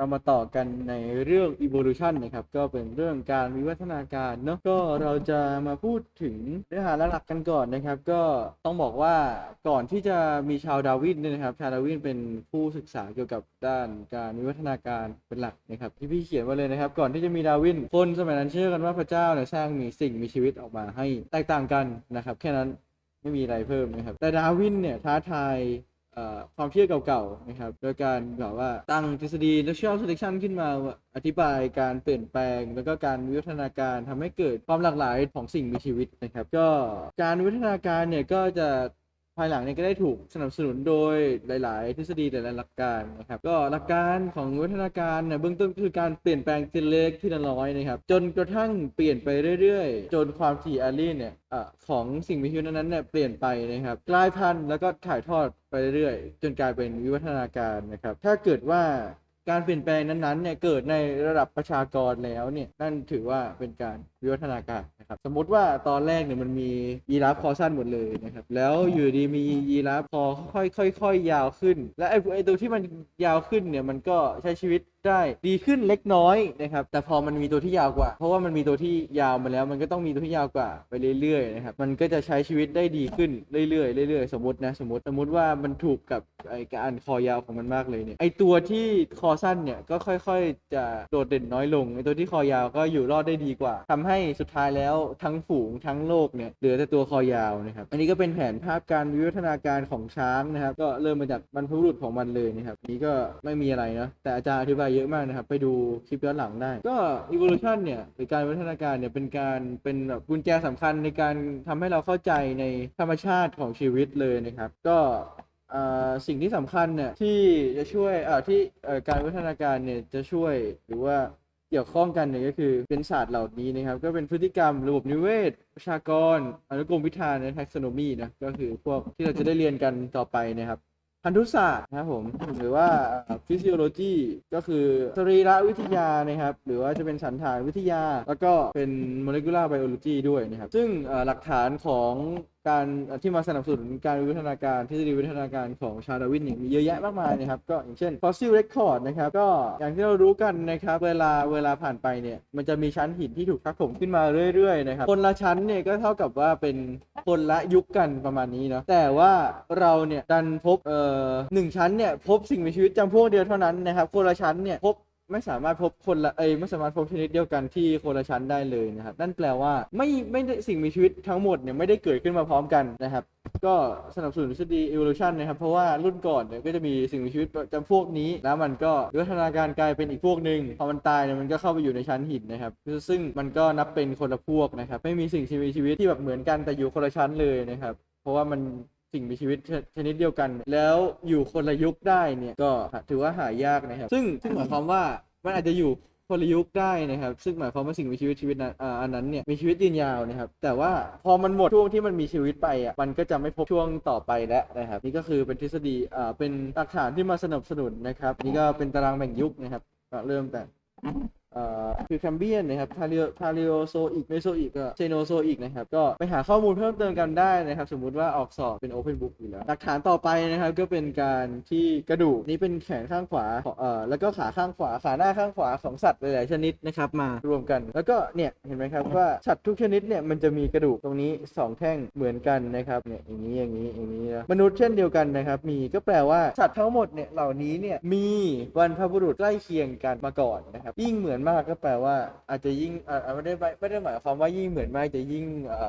เรามาต่อกันในเรื่อง evolution นะครับ ก็เป็นเรื่องการวิวัฒนาการเนาะก็เราจะมาพูดถึงเนื้อหาหลักๆกันก่อนนะครับ ก็ต้องบอกว่าก่อนที่จะมีชาวดาวินเนี่ยนะครับ ชาวดาวินเป็นผู้ศึกษาเกี่ยวกับด้านการวิวัฒนาการเป็นหลักนะครับที่พี่เขียนไว้เลยนะครับ ก่อนที่จะมีดาวินคนสมัยนั้นเชื่อกันว่าพระเจ้าเนี่ยสร้างมีสิ่งมีชีวิตออกมาให้แตกต่างกันนะครับ แค่นั้นไม่มีอะไรเพิ่มนะครับ แต่ดาวินเนี่ยท้าทาย ความเชื่อเก่าๆนะครับโดยการแบบว่าตั้งทฤษฎี natural selection ขึ้นมาอธิบายการเปลี่ยนแปลง แล้วก็การวิวัฒนาการทำให้เกิดความหลากหลายของสิ่งมีชีวิตนะครับ ก็การวิวัฒนาการเนี่ยก็จะ ภายหลังเนี่ยก็ได้ถูกสนับสนุนโดยหลาย ๆ ทฤษฎีหลายๆหลักการนะครับก็หลักการของวิวัฒนาการเนี่ยเบื้องต้นคือการเปลี่ยนแปลงทีละเล็กทีละน้อยนะครับจนกระทั่งเปลี่ยนไปเรื่อย ๆ จนความถี่แอลลี่เนี่ยเอ่อของสิ่งมีชีวิตนั้นๆเนี่ยเปลี่ยนไปนะครับกลายพันธุ์แล้วก็ถ่ายทอดไปเรื่อยๆจนกลายเป็นวิวัฒนาการนะครับถ้าเกิดว่า การเปลี่ยนแปลงนั้นๆเนี่ยเกิดในระดับประชากรแล้วเนี่ยนั่นถือว่าเป็นการวิวัฒนาการนะครับสมมติว่าตอนแรกเนี่ยมันมียีราฟคอสั้นหมดเลยนะครับแล้วอยู่ดีมียีราฟคอค่อยๆค่อยๆยาวขึ้น และไอ้ไอ้ตัวที่มันยาวขึ้นเนี่ยมันก็ใช้ชีวิตได้ดีขึ้นเล็กน้อยนะครับแต่พอมันมีตัวที่ยาวกว่า เพราะว่ามันมีตัวที่ยาวมาแล้ว มันก็ต้องมีตัวที่ยาวกว่าไปเรื่อยๆนะครับมันก็จะใช้ชีวิตได้ดีขึ้นเรื่อยๆเรื่อยๆสมมตินะสมมติสมมติว่ามันถูกกับไอการคอยาวของมันมากเลยเนี่ยไอตัวที่คอสั้นเนี่ยก็ค่อยๆ จะโดดเด่นน้อยลงไอตัวที่คอยาวก็อยู่รอดได้ดีกว่าทำให้สุดท้ายแล้วทั้งฝูงทั้งโลกเนี่ยเหลือแต่ตัวคอยาวนะครับอันนี้ก็เป็นแผนภาพการวิวัฒนาการของช้างนะครับก็เริ่มมาจากบรรพบุรุษของมันเลยนะครับนี้ก็ไม่มีอะไรนะแต่อาจารย์อธิบายเยอะมากนะครับ ไปดูคลิปย้อนหลังได้ ก็ evolution เนี่ยหรือการวิวัฒนาการเนี่ยเป็นการเป็นแบบกุญแจสำคัญในการทำให้เราเข้าใจในธรรมชาติของชีวิตเลยนะครับ ก็สิ่งที่สำคัญเนี่ยที่จะช่วยที่การวิวัฒนาการเนี่ยจะช่วยหรือว่าเกี่ยวข้องกันเนี่ยก็คือเป็นศาสตร์เหล่านี้นะครับ ก็เป็นพฤติกรรมระบบนิเวศ ประชากร อนุกรมวิธานใน taxonomy นะก็คือพวกที่เราจะได้เรียนกันต่อไปนะครับ พันธุศาสตร์นะครับผมหรือว่าฟิสิโอโลจีก็คือสรีระวิทยานะครับ หรือว่าจะเป็นสันฐานวิทยา แล้วก็เป็นโมเลกุลาร์ไบโอโลจีด้วยนะครับ ซึ่งหลักฐานของ การที่มาสนับสนุนการวิวัฒนาการทฤษฎีวิวัฒนาการของชาดาวินเนี่ยมีเยอะแยะมากมายนะครับก็อย่างเช่น fossil record นะครับก็อย่างที่เรารู้กันนะครับเวลาเวลาผ่านไปเนี่ยมันจะมีชั้นหินที่ถูกทับถมขึ้นมาเรื่อยๆนะครับคนละชั้นเนี่ยก็เท่ากับว่าเป็นคนละยุคกันประมาณนี้เนาะแต่ว่าเราเนี่ยดันพบเอ่อหนึ่งชั้นเนี่ยพบสิ่งมีชีวิตจำพวกเดียวเท่านั้นนะครับคนละชั้นเนี่ยพบ ไม่สามารถพบคนละเอ้ยไม่สามารถพบชนิดเดียวกันที่คนละชั้นได้เลยนะครับ นั่นแปลว่าไม่ไม่ได้สิ่งมีชีวิตทั้งหมดเนี่ยไม่ได้เกิดขึ้นมาพร้อมกันนะครับ ก็สนับสนุนทฤษฎี evolution นะครับ เพราะว่ารุ่นก่อนเนี่ยก็จะมีสิ่งมีชีวิตจำพวกนี้ แล้วมันก็วิวัฒนาการกลายเป็นอีกพวกหนึ่งพอมันตายเนี่ยมันก็เข้าไปอยู่ในชั้นหินนะครับ ซึ่งมันก็นับเป็นคนละพวกนะครับ ไม่มีสิ่งมีชีวิตที่แบบเหมือนกันแต่อยู่คนละชั้นเลยนะครับ เพราะว่ามัน สิ่งมีชีวิตชนิดเดียวกัน แล้วอยู่คนละยุคได้เนี่ยก็ถือว่าหายากนะครับ ซึ่งซึ่งหมายความว่ามันอาจจะอยู่คนละยุคได้นะครับ ซึ่งหมายความว่าสิ่งมีชีวิตชีวิตนั้นอันนั้นเนี่ยมีชีวิตยืนยาวนะครับ แต่ว่าพอมันหมดช่วงที่มันมีชีวิตไปอะมันก็จะไม่พบช่วงต่อไปแล้วนะครับ นี่ก็คือเป็นทฤษฎีอ่าเป็นหลักฐานที่มาสนับสนุนนะครับ นี่ก็เป็นตารางแบ่งยุคนะครับเริ่มแต่ คือแคมเบียนนะครับพาเลพาเลโอโซอิกเมโซอิกก็เซโนโซอิกนะครับ ก็ไปหาข้อมูลเพิ่มเติมกันได้นะครับ สมมุติว่าออกสอบเป็น Open Book อยู่แล้ว หลักฐานต่อไปนะครับ ก็เป็นการที่กระดูกนี้เป็นแขนข้างขวาเอ่อแล้วก็ขาข้างขวาขาหน้าข้างขวาของสัตว์หลายๆชนิดนะครับมารวมกัน แล้วก็เนี่ยเห็นไหมครับว่าสัตว์ทุกชนิดเนี่ยมันจะมีกระดูกตรงนี้สองแท่งเหมือนกันนะครับเนี่ยอย่างนี้อย่างนี้อย่างนี้นะมนุษย์เช่นเดียวกันนะครับมีก็แปลว่าสัตว์ทั้งหมดเนี่ยเหล่านี้เนี่ยมีบรรพบุรุษใกล้เคียงกันมาก่อนนะครับยิ่งเหมือนมากก็แปลว่า อาจจะยิ่งอ่าไม่ได้ไม่ได้หมายความว่ายิ่งเหมือนมากจะยิ่ง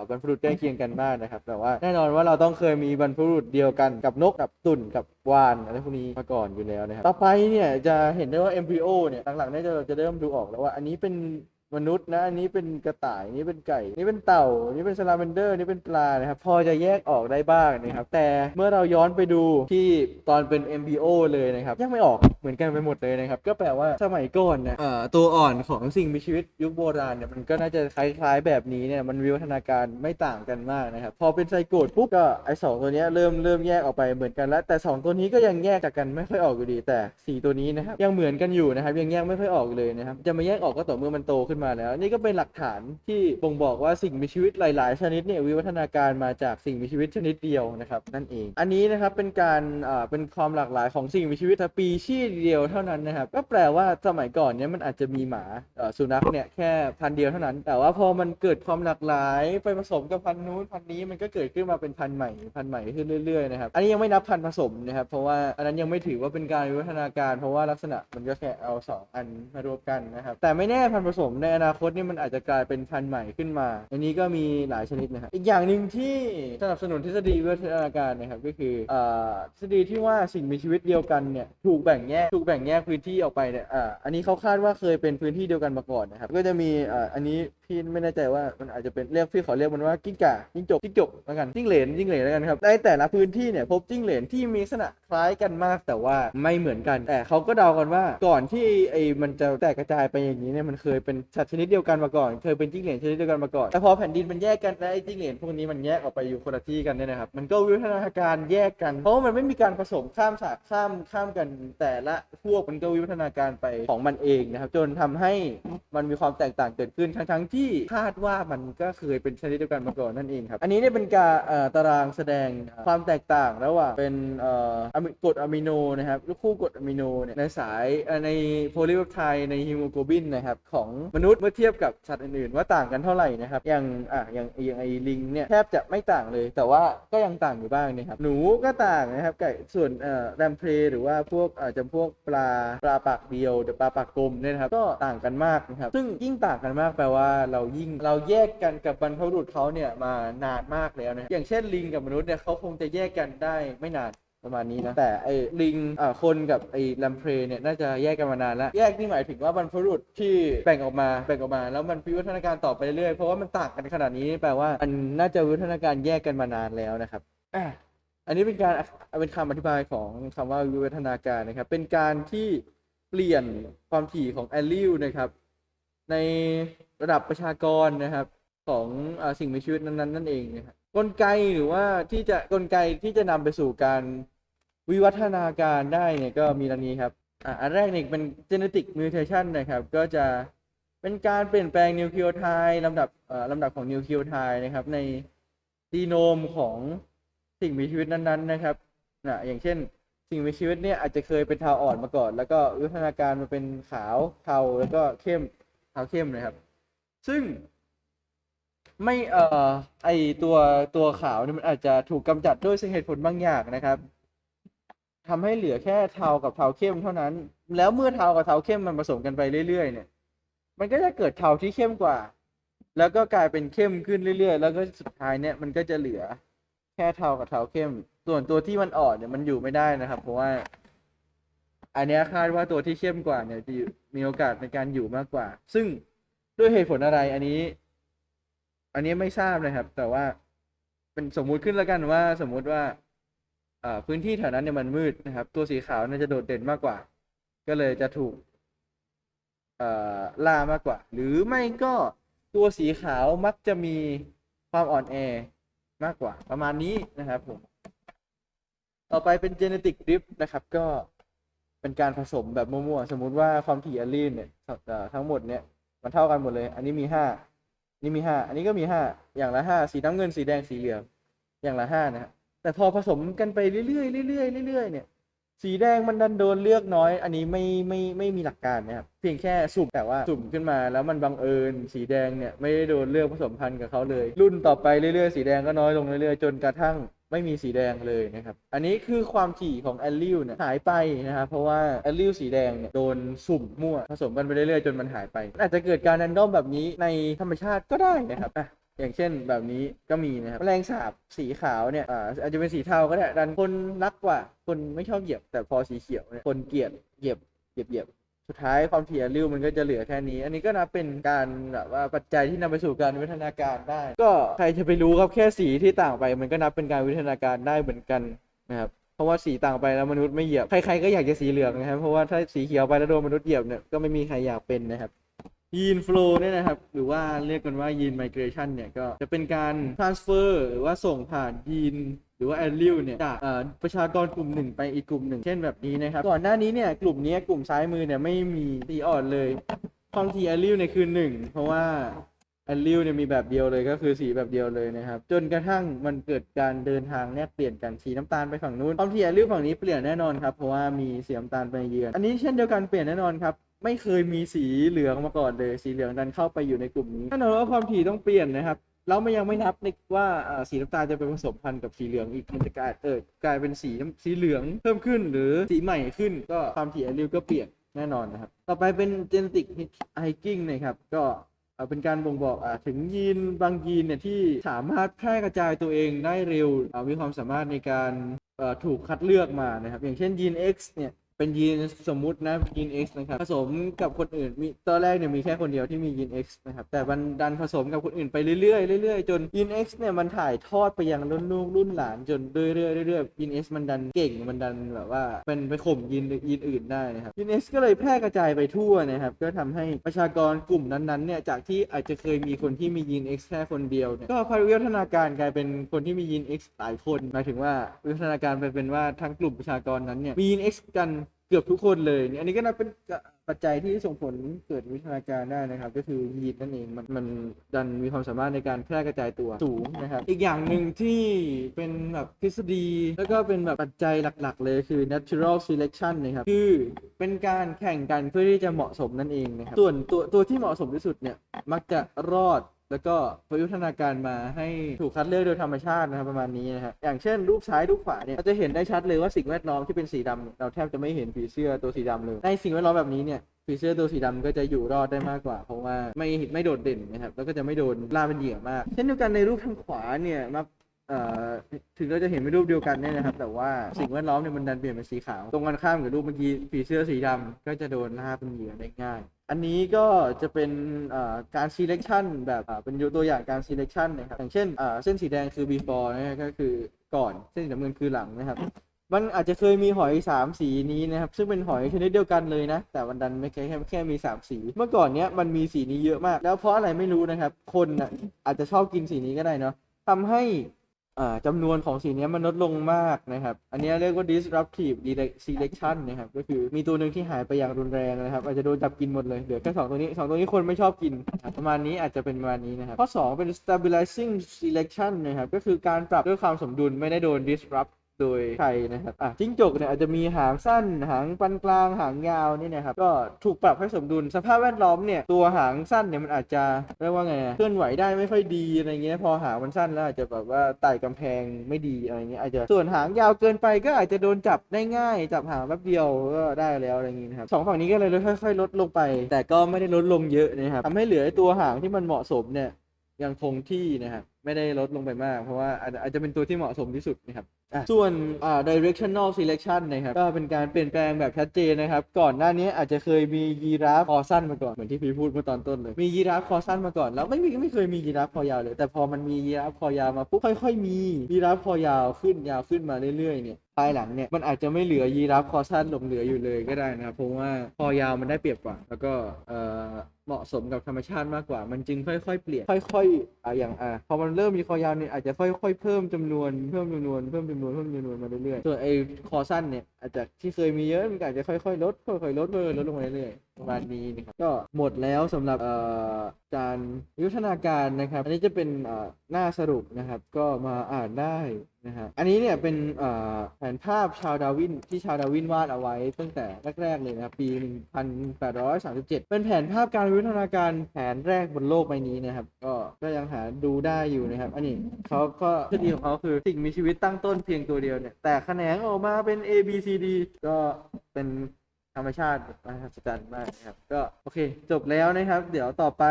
บรรพบุรุษใกล้เคียงกันมากนะครับ แต่ว่าแน่นอนว่าเราต้องเคยมีบรรพบุรุษเดียวกันกับนกกับตุ่นกับวานอะไรพวกนี้มาก่อนอยู่แล้วนะครับ ต่อไปเนี่ยจะเห็นได้ว่า embryo เนี่ยหลังๆเนี่ยจะจะเริ่มดูออกแล้วว่าอันนี้เป็น มนุษย์นะอันนี้เป็นกระต่ายอันนี้เป็นไก่ นี่เป็นเต่าอันนี่เป็นซาลาเมนเดอร์อันนี่เป็นปลานะครับ พอจะแยกออกได้บ้างนะครับ แต่เมื่อเราย้อนไปดูที่ตอนเป็น MBO เลยนะครับแยกไม่ออกเหมือนกันไปหมดเลยนะครับ ก็แปลว่าสมัยก่อนนี่ยเอ่อตัวอ่อนของสิ่งมีชีวิตยุคโบราณเนี่ยมันก็น่าจะคล้ายๆแบบนี้เนี่ยมันวิวัฒนาการไม่ต่างกันมากนะครับ พอเป็นไซโกดปุ๊บก็ไอสองตัวเนี้ยเริ่มเริ่มแยกออกไปเหมือนกันแล้วแต่สองตัวนี้ก็ยังแยกจากกันไม่ค่อยออกอยู่ดี แต่สี่ตัวนี้นะครับยังเหมือนกันอยู่นะครับยังแยกไม่ค่อยออกเลยนะครับจะมาแยกออกก็ต่อเมื่อมันโตขึ้นมาแล้ว นี่ก็เป็นหลักฐานที่บ่งบอกว่าสิ่งมีชีวิตหลาย ๆ ชนิดเนี่ยวิวัฒนาการมาจากสิ่งมีชีวิตชนิดเดียวนะครับนั่นเอง อันนี้นะครับเป็นการอ่าเป็นความหลากหลายของสิ่งมีชีวิตสปีชีส์เดียวเท่านั้นนะครับก็แปลว่าสมัยก่อนเนี่ยมันอาจจะมีหมาสุนัขเนี่ยแค่พันเดียวเท่านั้น แต่ว่าพอมันเกิดความหลากหลายไปผสมกับพันนู้นพันนี้มันก็เกิดขึ้นมาเป็นพันใหม่พันใหม่ขึ้นเรื่อย ๆ นะครับ อันนี้ยังไม่นับพันผสมนะครับ เพราะว่าอันนั้นยังไม่ถือว่าเป็นการวิวัฒนาการ เพราะว่าลักษณะมันก็แค่เอาสองอันมารวมกันนะครับแต่ไม่แน่พันผสมในอนาคตนี่มันอาจจะกลายเป็นพันธุ์ใหม่ขึ้นมา อันนี้ก็มีหลายชนิดนะครับอีกอย่างหนึ่งที่สนับสนุนทฤษฎีวิวัฒนาการนะครับก็คืออทฤษฎีที่ว่าสิ่งมีชีวิตเดียวกันเนี่ยถูกแบ่งแยกถูกแบ่งแยกพื้นที่ออกไปเนี่ยอ่าอันนี้เขาคาดว่าเคยเป็นพื้นที่เดียวกันมาก่อนนะครับก็จะมีอ่าอันนี้พี่ไม่แน่ใจว่ามันอาจจะเป็นเรียกพี่ขอเรียกมันว่ากิ้งก่ากิ้งจกกิ้งจกแล้วกันจิ้งเหลนจิ้งเหลนแล้วกันครับในแต่ละพื้นที่เนี่ยพบจิ้งเหลนที่มีลักษณะคล้ายกันมากแต่ว่าไม่เหมือนกัน แต่เขาก็เดากันว่าก่อนที่ไอ้มันจะแตกกระจายไปอย่างนี้เนี่ยมันเคยเป็นสตว์ชนิดเดียวกันมาก่อน เคยเป็นจิ้งเหลนชนิดเดียวกันมาก่อนแต่พอแผ่นดินมันแยกกันและไอ้จิ้งเหลนพวกนี้มันแยกออกไปอยู่คนละที่กันเนี่ยนะครับมันก็วิวัฒนาการแยกกัน เพราะว่ามันไม่มีการผสมข้ามสายข้ามข้ามกัน แต่ละพวกมันก็วิวัฒนาการไปของมันเองนะครับจนทำให้มันมีความแตกต่างเกิดขึ้นทั้งทั้งๆที่คาดว่ามันก็เคยเป็นชนิดเดียวกันมาก่อนนั่นเองครับอันนี้เนี่ยเป็นการตารางแสดงความแตกต่างระหว่างเป็นอะมิกรดอะมิโนนะครับลูกคู่กรดอะมิโนเนี่ยในสายในโพลีเปปไทด์ในฮีโมโกลบินนะครับของมนุษุษย์เมื่อเทียบกับสัตว์อื่นๆว่าต่างกันเท่าไหร่นะครับอย่างอะอย่างอย่างไอลิงเนี่ยแทบจะไม่ต่างเลย แต่ว่าก็ยังต่างอยู่บ้างนะครับหนูก็ต่างนะครับไก่ส่วนเอ่อแรมเพลหรือว่าพวกอาจจะพวกปลาปลาปากเดียวหรือปลาปากกลมเนี่ยนะครับก็ต่างกันมากนะครับซึ่งยิ่งต่างกันมากแปลว่าเรายิ่งเราแยกกันกับบรรพบุรุษเขาเนี่ยมานานมากแล้วนะอย่างเช่นลิงกับมนุษย์เนี่ยเขาคงจะแยกกันได้ไม่นาน ประมาณนี้นะ แต่ไอ้ลิงอ่าคนกับไอ้แลมเพรเนี่ย น่าจะแยกกันมานานแล้วแยกนี่หมายถึงว่าบรรพบุรุษที่แบ่งออกมาแบ่งออกมา แล้วมันวิวัฒนาการต่อไปเรื่อยๆเพราะว่ามันต่างกันขนาดนี้แปลว่ามันน่าจะวิวัฒนาการแยกกันมานานแล้วนะครับอะอันนี้เป็นการเป็นคำอธิบายของคำว่าวิวัฒนาการนะครับ เป็นการที่เปลี่ยนความถี่ของแอลลิวนะครับ ในระดับประชากรนะครับ ของอาสิ่งมีชีวิตนั้นๆนั่นเองนะครับ กลไกหรือว่าที่จะกลไกที่จะนำไปสู่การวิวัฒนาการได้เนี่ยก็มีดังนี้ครับอะอันแรกเนี่ยเป็น genetic mutation นะครับ ก็จะเป็นการเปลี่ยนแปลงนิวคลีโอไทด์ลำดับเอ่อลำดับของนิวคลีโอไทด์นะครับ ในจีโนมของสิ่งมีชีวิตนั้นๆนะครับนะอย่างเช่นสิ่งมีชีวิตเนี่ยอาจจะเคยเป็นเทาอ่อนมาก่อน แล้วก็วิวัฒนาการมาเป็นขาวเทาแล้วก็เข้มเทาเข้มนะครับ ซึ่ง ไม่เอ่อไอตัวตัวขาวเนี่ยมันอาจจะถูกกำจัดด้วยเหตุผลบางอย่างนะครับทำให้เหลือแค่เทากับเทาเข้มเท่านั้น แล้วเมื่อเทากับเทาเข้มมันผสมกันไปเรื่อยๆ เนี่ย มันก็จะเกิดเทาที่เข้มกว่า แล้วก็กลายเป็นเข้มขึ้นเรื่อยๆ แล้วก็สุดท้ายเนี่ยมันก็จะเหลือแค่เทากับเทาเข้ม ส่วนตัวที่มันอ่อนเนี่ยมันอยู่ไม่ได้นะครับ เพราะว่า อันเนี้ยคาดว่าตัวที่เข้มกว่าเนี่ยจะอยู่มีโอกาสในการอยู่มากกว่า ซึ่งด้วยเหตุผลอะไรอันนี้ อันนี้ไม่ทราบนะครับ แต่ว่าเป็นสมมุติขึ้นแล้วกันว่า สมมุติว่าอพื้นที่แถวนั้นเนี่ยมันมืดนะครับ ตัวสีขาวน่าจะโดดเด่นมากกว่า ก็เลยจะถูกเอล่ามากกว่า หรือไม่ก็ตัวสีขาวมักจะมีความอ่อนแอมากกว่า ประมาณนี้นะครับผม ต่อไปเป็น genetic drift นะครับ ก็เป็นการผสมแบบมั่วๆ สมมุติว่าความถี่อลลีนเนี่ยทั้งหมดเนี่ย มันเท่ากันหมดเลย อันนี้มีห้า นี่มีห้าอันนี้ก็มีห้าอย่างละห้าสีน้ำเงินสีแดงสีเหลืองอย่างละห้านะฮะแต่พอผสมกันไปเรื่อยๆเรื่อยๆเรื่อยๆเนี่ย สีแดงมันดันโดนเลือกน้อย อันนี้ไม่ไม่ไม่มีหลักการนะครับเพียงแค่สุ่มแต่ว่าสุ่มขึ้นมาแล้วมันบังเอิญ สีแดงเนี่ยไม่ได้โดนเลือกผสมพันธุ์กับเขาเลย รุ่นต่อไปเรื่อยๆสีแดงก็น้อยลงเรื่อยๆจนกระทั่ง ไม่มีสีแดงเลยนะครับ อันนี้คือความถี่ของแอลลิวเนี่ยหายไปนะครับ เพราะว่าแอลลิวสีแดงเนี่ยโดนสุ่มมั่วผสมกันไปเรื่อยๆ จนมันหายไป อาจจะเกิดการแรนดอมแบบนี้ในธรรมชาติก็ได้นะครับอะอย่างเช่นแบบนี้ก็มีนะครับแมลงสาบสีขาวเนี่ยอ่าอาจจะเป็นสีเทาก็ได้ดันคนรักกว่า คนไม่ชอบเหยียบ แต่พอสีเขียวเนี่ยคนเกลียดเหยียบเหยียบเหยียบ สุดท้ายความถี่ริ้วมันก็จะเหลือแค่นี้ อันนี้ก็นับเป็นการแบบว่าปัจจัยที่นำไปสู่การวิวัฒนาการได้ ก็ใครจะไปรู้ครับแค่สีที่ต่างไป มันก็นับเป็นการวิวัฒนาการได้เหมือนกันนะครับเพราะว่าสีต่างไปแล้วมนุษย์ไม่เหยียบใครๆก็อยากจะสีเหลืองนะครับเพราะว่าถ้าสีเขียวไปแล้วโดนมนุษย์เหยียบเนี่ยก็ไม่มีใครอยากเป็นนะครับยีน flow เนี่ยนะครับ หรือว่าเรียกกันว่ายีน migration เนี่ยก็จะเป็นการ transfer หรือว่าส่งผ่านยีน หรือว่า allele เนี่ยจากประชากรกลุ่มหนึ่งไปอีกกลุ่มหนึ่งเช่นแบบนี้นะครับ ก่อนหน้านี้เนี่ยกลุ่มนี้กลุ่มซ้ายมือเนี่ยไม่มีสีอ่อนเลยความถี่แอลลิวเนี่ยคือหนึ่งเพราะว่าแอลลิวเนี่ยมีแบบเดียวเลยก็คือสีแบบเดียวเลยนะครับ จนกระทั่งมันเกิดการเดินทางแลกเปลี่ยนกันสีน้ำตาลไปฝั่งนู้นความถี่แอลลิวฝั่งนี้เปลี่ยนแน่นอนครับเพราะว่ามีสีน้ำตาลไปเยือน อันนี้เช่นเดียวกันเปลี่ยนแน่นอนครับไม่เคยมีสีเหลืองมาก่อนเลย สีเหลืองดันเข้าไปอยู่ในกลุ่มนี้แน่นอนว่าความถี่ต้องเปลี่ยนนะครับ แล้วมันยังไม่นับในว่าสีน้ำตาลจะไปผสมพันธุ์กับสีเหลืองอีกมันจะกลายเออกลายเป็นสีสีเหลืองเพิ่มขึ้นหรือสีใหม่ขึ้น ก็ความถี่อะลิวก็เปลี่ยนแน่นอนนะครับ ต่อไปเป็น genetic hiking นะครับ ก็เป็นการบ่งบอกอถึงยีนบางยีนเนี่ยที่สามารถแพร่กระจายตัวเองได้เร็วอ่ามีความสามารถในการถูกคัดเลือกมานะครับ อย่างเช่นยีน X เนี่ย เป็นยีนสมมุตินะยีน X นะครับผสมกับคนอื่นมีตอนแรกเนี่ยมีแค่คนเดียวที่มียีน X นะครับแต่มันดันผสมกับคนอื่นไปเรื่อยๆเรื่อยๆจนยีน X เนี่ยมันถ่ายทอดไปยังรุ่นลูกรุ่นหลานจนเรื่อยๆเรื่อยๆยีน X มันดันเก่งมันดันแบบว่าเป็นไปข่มยีนยีนอื่นได้นะครับยีน X ก็เลยแพร่กระจายไปทั่วนะครับก็ทำให้ประชากรกลุ่มนั้นๆเนี่ยจากที่อาจจะเคยมีคนที่มียีน X แค่คนเดียวเนี่ยก็พวิวัฒนาการกลายเป็นคนที่มียีน X หลายคนหมายถึงว่าวิวัฒนาการไปเป็นว่าทั้งกลุ่มประชากรนั้นเนี่ยมียีน X กัน เกือบทุกคนเลยเนี่ยอันนี้ก็นับเป็นปัจจัยที่ส่งผลเกิดวิวัฒนาการได้นะครับ ก็คือยีนนั่นเองมันมันดันมีความสามารถในการแพร่กระจายตัวสูงนะครับ อีกอย่างหนึ่งที่เป็นแบบทฤษฎี แล้วก็เป็นแบบปัจจัยหลัก ๆ เลยคือ natural selection นะครับ คือเป็นการแข่งกันเพื่อที่จะเหมาะสมนั่นเองนะครับ ส่วนตัวตัวที่เหมาะสมที่สุดเนี่ยมักจะรอด แล้วก็วิวัฒนาการมาให้ถูกคัดเลือกโดยธรรมชาตินะครับประมาณนี้นะครับอย่างเช่นรูปซ้ายรูปขวาเนี่ยเราจะเห็นได้ชัดเลยว่าสิ่งแวดล้อมที่เป็นสีดำเนี่ยเราแทบจะไม่เห็นผีเสื้อตัวสีดำเลย ในสิ่งแวดล้อมแบบนี้เนี่ยผีเสื้อตัวสีดำก็จะอยู่รอดได้มากกว่า เพราะว่าไม่ไม่โดดเด่นนะครับแล้วก็จะไม่โดนล่าเป็นเหยื่อมาก เช่นเดียวกันในรูปทางขวาเนี่ยมัก เอ่อถึงเราจะเห็นเป็นรูปเดียวกันเนี่ยนะครับ แต่ว่าสิ่งแวดล้อมเนี่ยมันดันเปลี่ยนเป็นสีขาว ตรงกันข้ามกับรูปเมื่อกี้ผีเสื้อสีดำก็จะโดนล่าเป็นเหยื่อได้ง่าย อันนี้ก็จะเป็นเอ่อการ selection แบบอ่าเป็นตัวอย่างการ selection นะครับอย่างเช่นอ่าเส้นสีแดงคือ before นะฮะก็คือก่อนเส้นสีน้ำเงินคือหลังนะครับ มันอาจจะเคยมีหอยสามสีนี้นะครับซึ่งเป็นหอยชนิดเดียวกันเลยนะ แต่วันดันไม่แค่แค่แค่มีสามสี เมื่อก่อนเนี้ยมันมีสีนี้เยอะมาก แล้วเพราะอะไรไม่รู้นะครับ คนน่ะอาจจะชอบกินสีนี้ก็ได้เนาะทำให้ จำนวนของสีนี้มันลดลงมากนะครับ อันนี้เรียกว่า disruptive selection นะครับ ก็คือมีตัวหนึ่งที่หายไปอย่างรุนแรงนะครับ อาจจะโดนจับกินหมดเลย เหลือแค่สองตัวนี้สองตัวนี้คนไม่ชอบกิน ประมาณนี้อาจจะเป็นประมาณนี้นะครับ ข้อ 2 เป็น stabilizing selection นะครับ ก็คือการปรับด้วยความสมดุลไม่ได้โดน disrupt โดยใครนะครับอะจิ้งจกเนี่ยอาจจะมีหางสั้น หางปานกลาง หางยาวนี่นะครับ ก็ถูกปรับให้สมดุล สภาพแวดล้อมเนี่ยตัวหางสั้นเนี่ยมันอาจจะเรียกว่าไงอะเคลื่อนไหวได้ไม่ค่อยดีอะไรเงี้ย พอหางมันสั้นแล้วอาจจะแบบว่าไต่กำแพงไม่ดีอะไรเงี้ย อาจจะส่วนหางยาวเกินไปก็อาจจะโดนจับได้ง่าย จับหางแป๊บเดียวก็ได้แล้วอะไรอย่างงี้นะครับสองฝั่งนี้ก็เลยค่อย ๆ ลดลงไป แต่ก็ไม่ได้ลดลงเยอะนะครับทำให้เหลือตัวหางที่มันเหมาะสมเนี่ยยังคงที่นะครับไม่ได้ลดลงไปมาก เพราะว่าอาจจะเป็นตัวที่เหมาะสมที่สุดนะครับ ส่วน อ่า directional selection นะครับ ก็เป็นการเปลี่ยนแปลงแบบชัดเจนนะครับ ก่อนหน้านี้อาจจะเคยมียีราฟคอสั้นมาก่อน เหมือนที่พี่พูดเมื่อตอนต้นเลย มียีราฟคอสั้นมาก่อน แล้วไม่มีไม่เคยมียีราฟคอยาวเลย แต่พอมันมียีราฟคอยาวมาปุ๊บค่อย ๆ มียีราฟคอยาวขึ้นยาวขึ้นมาเรื่อยๆเนี่ย ภายหลังเนี่ย มันอาจจะไม่เหลือยีราฟคอสั้นหลงเหลืออยู่เลยก็ได้นะครับเพราะว่าคอยาวมันได้เปรียบกว่า แล้วก็เอ่อเหมาะสมกับธรรมชาติมากกว่า มันจึงค่อยๆ เปลี่ยน ค่อยๆอ่าอย่างอ่าพอมันเริ่มมีคอยาวเนี่ยอาจจะค่อยๆ เพิ่มจำนวนเพิ่มจำนวนเพิ่มจำนวนเพิ่มจำนวนมาเรื่อยๆ ส่วนไอ้คอสั้นเนี่ยอาจจะที่เคยมีเยอะมันก็อาจจะค่อยๆลดค่อยๆลดค่อยๆลดลงมาเรื่อยๆ ประมาณนี้นะครับก็หมดแล้วสำหรับเอ่อการวิวัฒนาการนะครับ อันนี้จะเป็นหน้าสรุปนะครับ ก็มาอ่านได้นะฮะอันนี้เนี่ยเป็นแผนภาพชาวดาวินที่ชาวดาวินวาดเอาไว้ตั้งแต่แรกๆเลยนะครับปี 1837 เป็นแผนภาพการวิวัฒนาการแผนแรกบนโลกใบนี้นะครับ ก็ก็ยังหาดูได้อยู่นะครับ อันนี้เขาก็ทฤษฎีของเขาคือสิ่งมีชีวิตตั้งต้นเพียงตัวเดียวเนี่ยแต่แขนงออกมาเป็น A B C D ก็เป็น รรมชาติมหัศจรรย์มากนะครับ ก็โอเค จบแล้วนะครับ เดี๋ยวต่อไป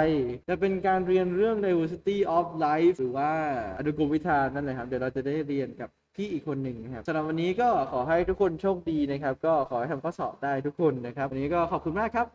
จะเป็นการเรียนเรื่อง diversity of life หรือว่าอนุกรมวิธานนั่นแหละครับ เดี๋ยวเราจะได้เรียนกับพี่อีกคนหนึ่งนะครับสำหรับวันนี้ก็ขอให้ทุกคนโชคดีนะครับ ก็ขอให้ทำข้อสอบได้ทุกคนนะครับ วันนี้ก็ขอบคุณมากครับ